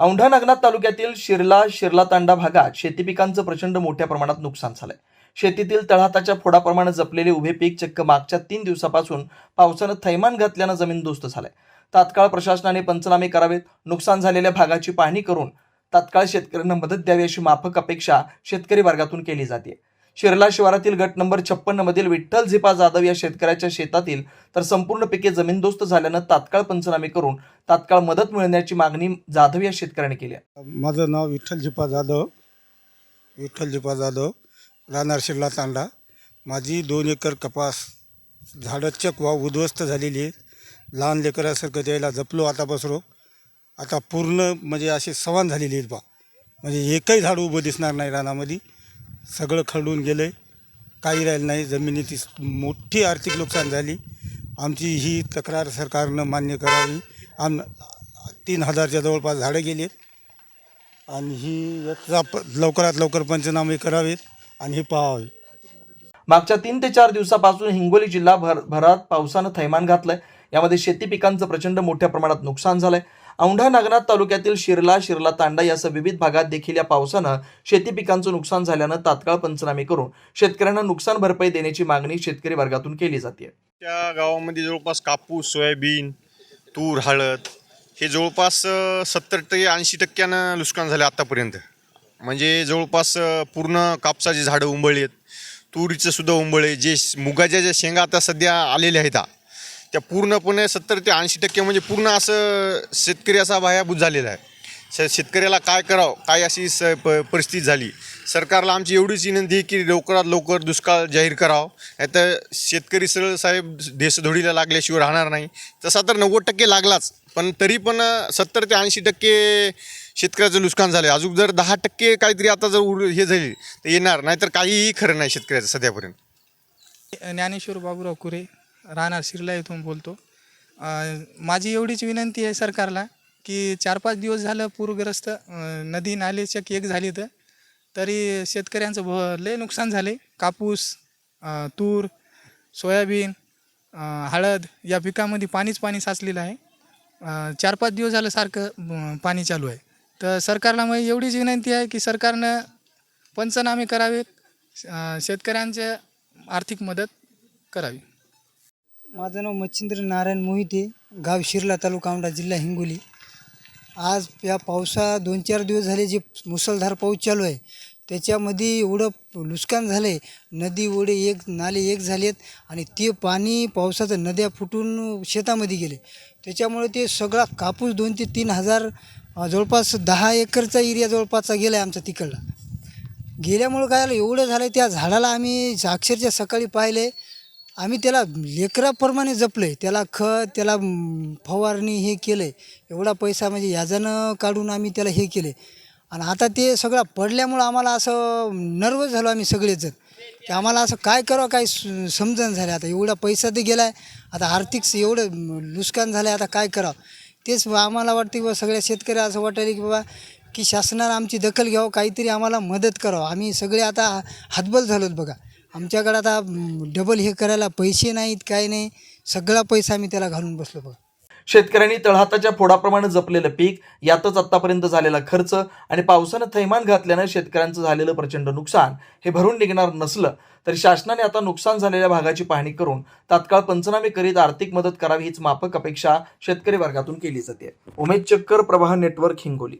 औंढा नागनाथ तालुक्यातील शिरला शिरला तांडा भागात शेती पिकांचं प्रचंड मोठ्या प्रमाणात नुकसान झालंय. शेतीतील तळहाताच्या फोडाप्रमाणे जपलेले उभे पीक चक्क मागच्या तीन दिवसापासून पावसानं थैमान घातल्यानं जमीन दोस्त झालंय. तात्काळ प्रशासनाने पंचनामे करावेत. नुकसान झालेल्या भागाची पाहणी करून तात्काळ शेतकऱ्यांना मदत द्यावी अशी माफक अपेक्षा शेतकरी वर्गातून केली जाते शिरला शिवारातील गट नंबर छप्पन्न मधील विठ्ठल झिपा जाधव या शेतकऱ्याच्या शेतातील तर संपूर्ण पिके जमीनदोस्त झाल्यानं तात्काळ पंचनामे करून तात्काळ मदत मिळण्याची मागणी जाधव या शेतकऱ्याने केली आहे. माझं नाव विठ्ठल झिपा जाधव. विठ्ठल झिपा जाधव राहणार शिरला तांडा. माझी दोन एकर कपास झाडं चक वा उद्ध्वस्त झालेली आहेत. लहान लेकरासारखं द्यायला जपलो आता बसलो आता पूर्ण म्हणजे असे सवान झालेली आहेत बा. म्हणजे एकही झाड उभं दिसणार नाही रानामध्ये. सगळं खडून गेलं आहे काही राहिलं नाही. जमिनीची मोठी आर्थिक नुकसान झाली. आमची ही तक्रार सरकारनं मान्य करावी. आम तीन हजारच्या जवळपास झाडं गेली आहेत आणि ही याचा लवकरात लवकर पंचनामे करावेत आणि हे पाहावे. मागच्या तीन ते चार दिवसापासून हिंगोली जिल्हा भर भरात पावसानं थैमान घातलंय. यामध्ये शेती पिकांचं प्रचंड मोठ्या प्रमाणात नुकसान झालंय. औंढा नागनाथ तालुक्यातील शिरला शिरला तांडा यासह विविध भागात देखील या पावसानं शेती पिकांचं नुकसान झाल्यानं तात्काळ पंचनामे करून शेतकऱ्यांना नुकसान भरपाई देण्याची मागणी शेतकरी वर्गातून केली जाते. त्या गावामध्ये जवळपास कापूस सोयाबीन तूर हळद हे जवळपास सत्तर ते ऐंशी टक्क्यानं नुकसान झालं आत्तापर्यंत म्हणजे जवळपास पूर्ण कापसाची झाडं उंबळली आहेत. तुरीचं सुद्धा उंबळे जे मुगाच्या ज्या शेंगा आता सध्या आलेल्या आहेत त्या पूर्णपणे सत्तर ते ऐंशी टक्के म्हणजे पूर्ण असं शेतकरी असा भायाभूत झालेला आहे. श शेतकऱ्याला काय करावं? काय अशी स प परिस्थिती झाली? सरकारला आमची एवढीच विनंती आहे की लवकरात लवकर दुष्काळ जाहीर करावं. नाही तर शेतकरी सरळ साहेब देशधोडीला लागल्याशिवाय राहणार नाही. तसा तर नव्वद टक्के लागलाच. पण तरी पण सत्तर ते ऐंशी टक्के शेतकऱ्याचं नुकसान झालं आहे अजून जर दहा टक्के काहीतरी आता जर उर हे झाली तर येणार. नाहीतर काहीही खरं नाही शेतकऱ्याचं सध्यापर्यंत. ज्ञानेश्वर बाबूराव कुरे राहणार शिरला इथून बोलतो. माझी एवढीच विनंती आहे सरकारला की चार पाच दिवस झालं पूरग्रस्त नदी नाले केक एक झाली तर. तरी शेतकऱ्यांचं भ लय नुकसान झाले. कापूस तूर सोयाबीन हळद या पिकामध्ये पाणीच पाणी साचलेलं आहे. चार पाच दिवस झालं सारखं पाणी चालू आहे. तर सरकारला मग एवढीच विनंती आहे की सरकारनं पंचनामे करावेत. शेतकऱ्यांच्या आर्थिक मदत करावी. माझं नाव मच्छिंद्र नारायण मोहिते गाव शिरला तालुका औंढा जिल्हा हिंगोली. आज या पावसा दोन चार दिवस झाले जे मुसळधार पाऊस चालू आहे त्याच्यामध्ये एवढं नुकसान झालं आहे नदी ओढे एक नाले एक झालेत आणि ते पाणी पावसाचं नद्या फुटून शेतामध्ये गेले. त्याच्यामुळे ते सगळा कापूस दोन ते तीन हजार जवळपास दहा एकरचा एरिया जवळपासचा गेला आहे आमचा तिकडला. गेल्यामुळं काय झालं एवढं झालं त्या झाडाला आम्ही अक्षरशः सकाळी पाहिले आम्ही त्याला लेकराप्रमाणे जपलं आहे त्याला खत त्याला फवारणी हे केलं आहे एवढा पैसा म्हणजे याजानं काढून आम्ही त्याला हे केले आणि आता ते सगळं पडल्यामुळं आम्हाला असं नर्वस झालो आम्ही सगळेजण. की आम्हाला असं काय करावं काय समजण समजणं झालं आता. एवढा पैसा तर गेला आहे आता आर्थिक एवढं नुकसान झालं आहे आता काय करावं? तेच आम्हाला वाटतं की बा सगळ्या शेतकऱ्या असं वाटायला की बाबा की शासनानं आमची दखल घ्यावं. काहीतरी आम्हाला मदत करावं. आम्ही सगळे आता हातबल झालोत बघा. आमच्याकडं आता डबल हे करायला पैसे नाहीत काय नाही. सगळा पैसा आम्ही त्याला घालून बसलो बघा. शेतकऱ्यांनी तळहाताच्या फोडाप्रमाणे जपलेलं पीक यातच आतापर्यंत झालेला खर्च आणि पावसानं थैमान घातल्यानं शेतकऱ्यांचं झालेलं प्रचंड नुकसान हे भरून निघणार नसलं तरी शासनाने आता नुकसान झालेल्या भागाची पाहणी करून तात्काळ पंचनामे करीत आर्थिक मदत करावी हीच माफक अपेक्षा शेतकरी वर्गातून केली जाते. उमेद चक्कर प्रवाह नेटवर्क हिंगोली.